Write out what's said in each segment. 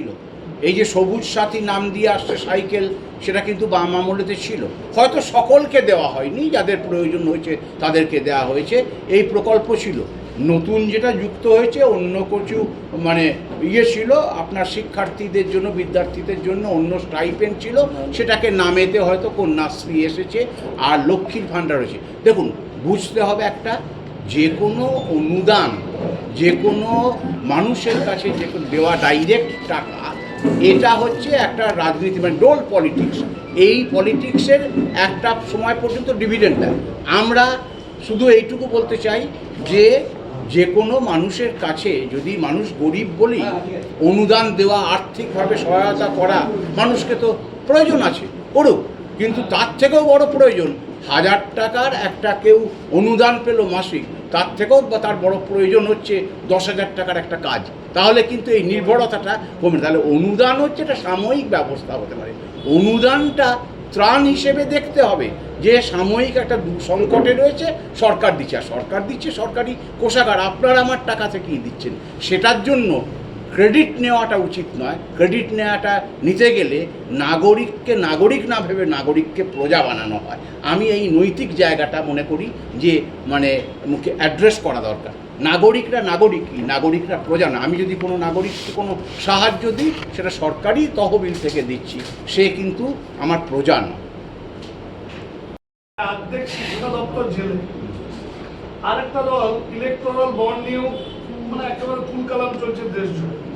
ছিল। এই যে সবুজ সাথী নাম দিয়ে আসছে সাইকেল, সেটা কিন্তু বাম আমলেতে ছিল। হয়তো সকলকে দেওয়া হয়নি, যাদের প্রয়োজন হয়েছে তাদেরকে দেওয়া হয়েছে, এই প্রকল্প ছিল। নতুন যেটা যুক্ত হয়েছে, অন্য কিছু মানে ইয়ে ছিল, আপনার শিক্ষার্থীদের জন্য, বিদ্যার্থীদের জন্য অন্য স্টাইপেন্ড ছিল, সেটাকে নামেতে হয়তো কন্যাশ্রী এসেছে আর লক্ষ্মীর ভাণ্ডার হয়েছে। দেখুন, বুঝতে হবে একটা যে কোনো অনুদান, যে কোনো মানুষের কাছে যে কোনো দেওয়া ডাইরেক্ট টাকা, এটা হচ্ছে একটা রাজনীতি মানে ডোল পলিটিক্স এই পলিটিক্সের একটা সময় পর্যন্ত ডিভিডেন্ড দেয়। আমরা শুধু এইটুকু বলতে চাই যে যে কোনো মানুষের কাছে যদি মানুষ গরিব বলেই অনুদান দেওয়া, আর্থিকভাবে সহায়তা করা, মানুষকে তো প্রয়োজন আছে, করুক। কিন্তু তার থেকেও বড় প্রয়োজন হাজার টাকার একটা কেউ অনুদান পেল মাসিক, তার থেকেও বা তার বড় প্রয়োজন হচ্ছে দশ হাজার টাকার একটা কাজ। তাহলে কিন্তু এই নির্ভরতাটা কমে তাহলে অনুদান হচ্ছে একটা সাময়িক ব্যবস্থা হতে পারে। অনুদানটা ত্রাণ হিসেবে দেখতে হবে যে সাময়িক একটা সংকটে রয়েছে, সরকার দিচ্ছে। আর সরকার দিচ্ছে সরকারি কোষাগার। আপনার আমার টাকা থেকেই দিচ্ছেন? সেটার জন্য ক্রেডিট নেওয়াটা উচিত নয়। ক্রেডিট নেওয়াটা নিতে গেলে নাগরিককে নাগরিক না ভেবে নাগরিককে প্রজা বানানো হয়। আমি এই নৈতিক জায়গাটা মনে করি যে মানে মুখে অ্যাড্রেস করা দরকার। নাগরিকরা নাগরিকই নাগরিকরা প্রজা না। আমি যদি কোনো নাগরিককে কোনো সাহায্য দিই, সেটা সরকারি তহবিল থেকে দিচ্ছি, সে কিন্তু আমার প্রজা নয় আরেকটা দল ইলেকট্রাল বন্ড নিয়েও মানে একেবারে ফুল কালাম চলছে দেশ জুড়ে।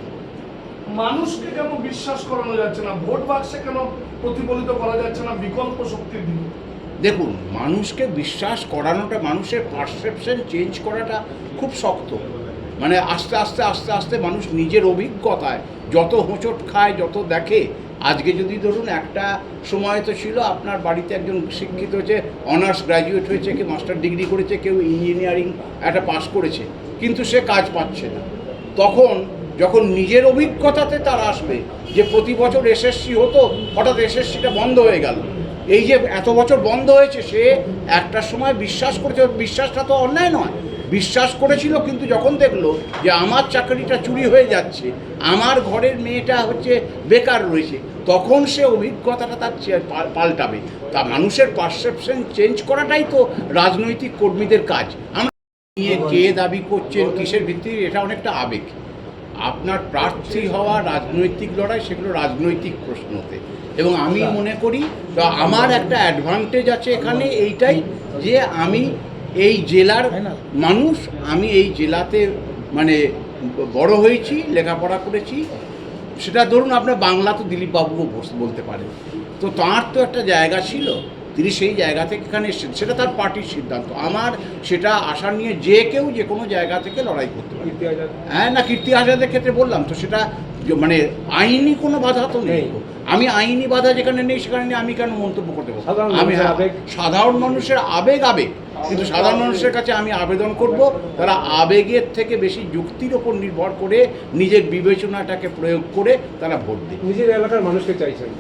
মানুষকে কেন বিশ্বাস করানো যাচ্ছে না? ভোট বাক্সে কেন প্রতিফলিত করা যাচ্ছে না বিকল্প শক্তির দিকে? দেখুন, মানুষকে বিশ্বাস করানোটা, মানুষের পারসেপশন চেঞ্জ করাটা খুব শক্ত। মানে আস্তে আস্তে আস্তে আস্তে মানুষ নিজের অভিজ্ঞতায় যত হোঁচট খায়, যত দেখে, আজকে যদি ধরুন একটা সময় তো ছিল আপনার বাড়িতে একজন শিক্ষিত হয়েছে, অনার্স গ্র্যাজুয়েট হয়েছে কেউ মাস্টার ডিগ্রি করেছে, কেউ ইঞ্জিনিয়ারিং একটা পাশ করেছে, কিন্তু সে কাজ পাচ্ছে না। তখন যখন নিজের অভিজ্ঞতাতে তার আসবে যে প্রতি বছর এসএসসি হতো, হঠাৎ এসএসসিটা বন্ধ হয়ে গেল। এই যে এত বছর বন্ধ হয়েছে, সে একটা সময় বিশ্বাস করেছে, বিশ্বাসটা তো অন্যায় নয়। বিশ্বাস করেছিল, কিন্তু যখন দেখল যে আমার চাকরিটা চুরি হয়ে যাচ্ছে, আমার ঘরের মেয়েটা হচ্ছে বেকার রয়েছে, তখন সে অভিজ্ঞতাটা তার পাল্টাবে। তা মানুষের পারসেপশন চেঞ্জ করাটাই তো রাজনৈতিক কর্মীদের কাজ। আমরা নিয়ে কে দাবি করছেন, কিসের ভিত্তিতে, এটা অনেকটা আবেগ। আপনার প্রার্থী হওয়া রাজনৈতিক লড়াই সেগুলো রাজনৈতিক প্রশ্নতে। এবং আমি মনে করি তো আমার একটা অ্যাডভান্টেজ আছে এখানে এইটাই যে আমি এই জেলার মানুষ আমি এই জেলাতে মানে বড় হয়েছি লেখাপড়া করেছি। সেটা ধরুন আপনার বাংলা তো দিলীপবাবুও বলতে পারেন। তো তাঁর তো একটা জায়গা ছিল। তিনি সেই জায়গা থেকে এখানে এসেছেন। সেটা তার পার্টির সিদ্ধান্ত। আমার সেটা আশা নিয়ে যে কেউ যে কোনো জায়গা থেকে লড়াই করতে পারে। হ্যাঁ না কীর্তি আজাদের ক্ষেত্রে বললাম তো সেটা মানে আইনি কোনো বাধা তো নেই। আমি আইনি বাধা যেখানে নেই সেখানে নেই, আমি কেন মন্তব্য করতে পারব? সাধারণ আমি হ্যাঁ, আবেগ। সাধারণ মানুষের আবেগ আবেগ। কিন্তু সাধারণ মানুষের কাছে আমি আবেদন করব তারা আবেগের থেকে বেশি যুক্তির ওপর নির্ভর করে নিজের বিবেচনাটাকে প্রয়োগ করে তারা ভোট দিন নিজের এলাকার মানুষকে চাইছেন।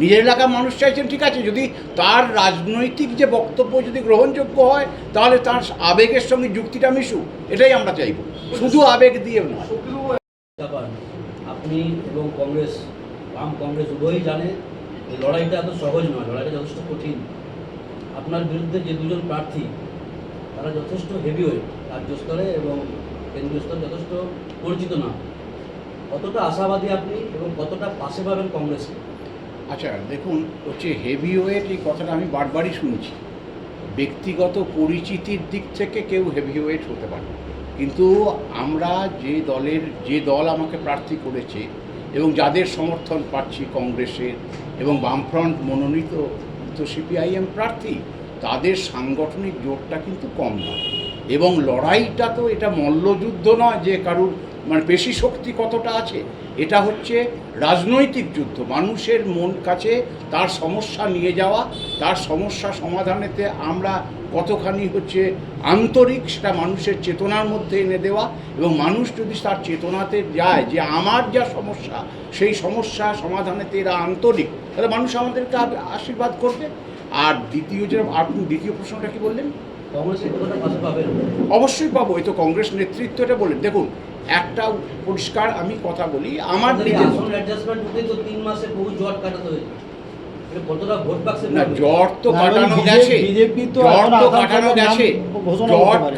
নিজের এলাকার মানুষ চাইছেন, ঠিক আছে, যদি তার রাজনৈতিক যে বক্তব্য যদি গ্রহণযোগ্য হয়, তাহলে তার আবেগের সঙ্গে যুক্তিটা মিশুক, এটাই আমরা চাইব। শুধু আবেগ দিয়ে নয়। আপনি এবং কংগ্রেস, বাম কংগ্রেস উভয়ই জানে এই লড়াইটা এত সহজ নয়, লড়াইটা যথেষ্ট কঠিন। আপনার বিরুদ্ধে যে দুজন প্রার্থী, তারা যথেষ্ট হেভিওয়েট রাজ্য স্তরে এবং কেন্দ্রীয় স্তরে যথেষ্ট পরিচিত না। কতটা আশাবাদী আপনি এবং কতটা পাশে পাবেন কংগ্রেসকে? আচ্ছা দেখুন, হচ্ছে হেভি ওয়েট এই কথাটা আমি বারবারই শুনছি। ব্যক্তিগত পরিচিতির দিক থেকে কেউ হেভি ওয়েট হতে পারে। কিন্তু আমরা যে দলের, যে দল আমাকে প্রার্থী করেছে এবং যাদের সমর্থন পাচ্ছি কংগ্রেসের এবং বামফ্রন্ট মনোনীত তো সিপিআইএম প্রার্থী, তাদের সাংগঠনিক জোরটা কিন্তু কম নয়। এবং লড়াইটা তো এটা মল্লযুদ্ধ নয় যে কারুর মানে পেশি শক্তি কতটা আছে? এটা হচ্ছে রাজনৈতিক যুদ্ধ। মানুষের মন কাছে তার সমস্যা নিয়ে যাওয়া তার সমস্যা সমাধানেতে আমরা কতখানি হচ্ছে আন্তরিক সেটা মানুষের চেতনার মধ্যে এনে দেওয়া এবং মানুষ যদি তার চেতনাতে যায় যে আমার যা সমস্যা সেই সমস্যা সমাধানেতে এরা আন্তরিক তাহলে মানুষ আমাদেরকে আশীর্বাদ করবে। আর দ্বিতীয় যে আপনি দ্বিতীয় প্রশ্নটা কি বললেন? অবশ্যই পাবো এই তো কংগ্রেস নেতৃত্ব এটা বলেন দেখুন একটা পরিষ্কার আমি কথা বলি আমার আসন অ্যাডজাস্টমেন্ট তো তিন মাসে বহু জট কাটাতে হয়েছে। এটা কতটা ভোট বাক্সে না জ্বর তো কাটানো গেছে। তো জ্বর তো কাটানো গেছে।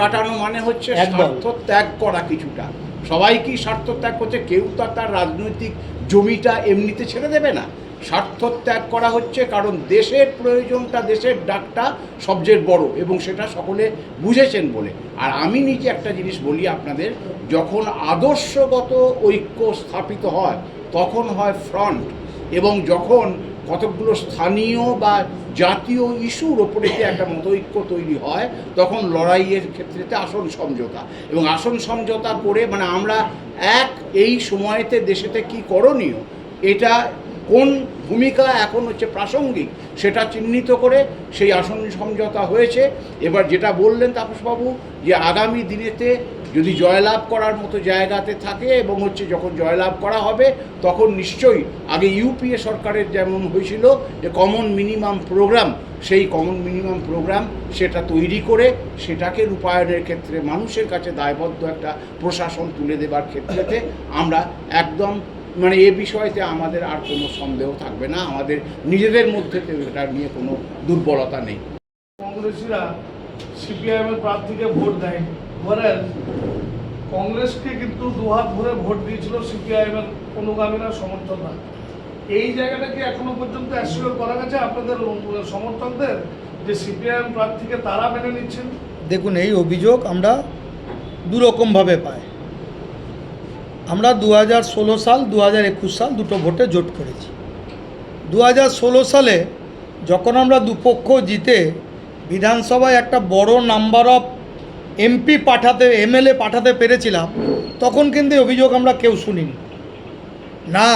কাটানো মানে হচ্ছে স্বার্থ ত্যাগ করা কিছুটা। সবাই কি স্বার্থ ত্যাগ করছে? কেউ তো আর তার রাজনৈতিক জমিটা এমনিতে ছেড়ে দেবে না। স্বার্থ ত্যাগ করা হচ্ছে কারণ দেশের প্রয়োজনটা দেশের ডাকটা সবচেয়ে বড় এবং সেটা সকলে বুঝেছেন বলে। আর আমি নিজে একটা জিনিস বলি আপনাদের, যখন আদর্শগত ঐক্য স্থাপিত হয়, তখন হয় ফ্রন্ট এবং যখন কতকগুলো স্থানীয় বা জাতীয় ইস্যুর ওপরে যে একটা মতৈক্য তৈরি হয়, তখন লড়াইয়ের ক্ষেত্রেতে আসন সমঝোতা এবং আসন সমঝোতা করে মানে আমরা এক এই সময়তে দেশেতে কি করণীয়, এটা কোন ভূমিকা এখন হচ্ছে প্রাসঙ্গিক সেটা চিহ্নিত করে সেই আসন সমঝোতা হয়েছে। এবার যেটা বললেন তাপসবাবু যে আগামী দিনেতে যদি জয়লাভ করার মতো জায়গাতে থাকে এবং হচ্ছে যখন জয়লাভ করা হবে, তখন নিশ্চয়ই আগে ইউপিএ সরকারের যেমন হয়েছিল যে কমন মিনিমাম প্রোগ্রাম সেই কমন মিনিমাম প্রোগ্রাম সেটা তৈরি করে সেটাকে রূপায়ণের ক্ষেত্রে মানুষের কাছে দায়বদ্ধ একটা প্রশাসন তুলে দেবার ক্ষেত্রেতে আমরা একদম মানে এ বিষয়তে আমাদের আর কোনো সন্দেহ থাকবে না। আমাদের নিজেদের মধ্যে এটা নিয়ে কোনো দুর্বলতা নেই। কংগ্রেসিরা সিপিআইএম এর প্রার্থীকে ভোট দেয় ধরেন কংগ্রেসকে কিন্তু দুহাত ভরে ভোট দিয়েছিল সিপিআইএম এর অনুগামীরা সমর্থকরা। এই জায়গাটা কি এখনও পর্যন্ত অ্যাসিওর করা গেছে আপনাদের সমর্থকদের যে সিপিআইএম প্রার্থীকে তারা মেনে নিচ্ছেন? দেখুন এই অভিযোগ আমরা দুরকমভাবে পাই। আমরা দু হাজার ষোলো সাল দু হাজার একুশ সাল দুটো ভোটে জোট করেছি। দু হাজার ষোলো সালে যখন আমরা দুপক্ষ জিতে বিধানসভায় একটা বড় নাম্বার অফ এমপি পাঠাতে এমএলএ পাঠাতে পেরেছিলাম, তখন কিন্তু অভিযোগ আমরা কেউ শুনিনি। না,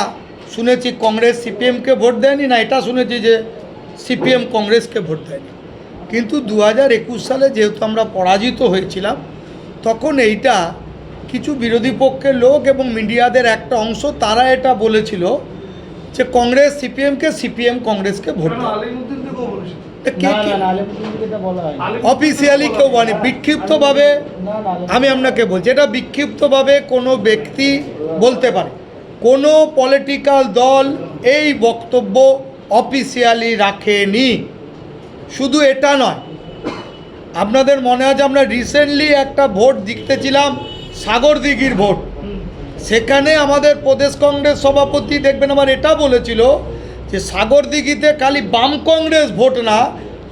শুনেছি কংগ্রেস সিপিএমকে ভোট দেয়নি, না এটা শুনেছি যে সিপিএম কংগ্রেসকে ভোট দেয়নি। কিন্তু দু হাজার একুশ সালে যেহেতু আমরা পরাজিত হয়েছিলাম, তখন এইটা কিছু বিরোধী পক্ষের লোক এবং মিডিয়াদের একটা অংশ তারা এটা বলেছিল যে কংগ্রেস সিপিএমকে সিপিএম কংগ্রেসকে ভোট অফিসিয়ালি কেউ বলেনি। বিক্ষিপ্তভাবে আমি আপনাকে বলছি এটা বিক্ষিপ্তভাবে কোনো ব্যক্তি বলতে পারে। কোনো পলিটিক্যাল দল এই বক্তব্য অফিসিয়ালি রাখেনি। শুধু এটা নয় আপনাদের মনে আছে আমরা রিসেন্টলি একটা ভোট জিততেছিলাম সাগর দিঘির ভোট। সেখানে আমাদের প্রদেশ কংগ্রেস সভাপতি, দেখবেন আমার এটা বলেছিল যে সাগর দিঘিতে খালি বাম কংগ্রেস ভোট না,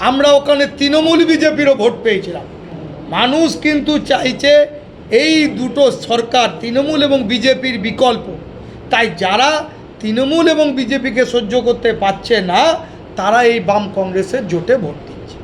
আমরা ওখানে তৃণমূল বিজেপিরও ভোট পেয়েছিলাম। মানুষ কিন্তু চাইছে এই দুটো সরকার, তৃণমূল এবং বিজেপির বিকল্প। তাই যারা তৃণমূল এবং বিজেপিকে সহ্য করতে পারছে না, তারা এই বাম কংগ্রেসের জোটে ভোট দিচ্ছে।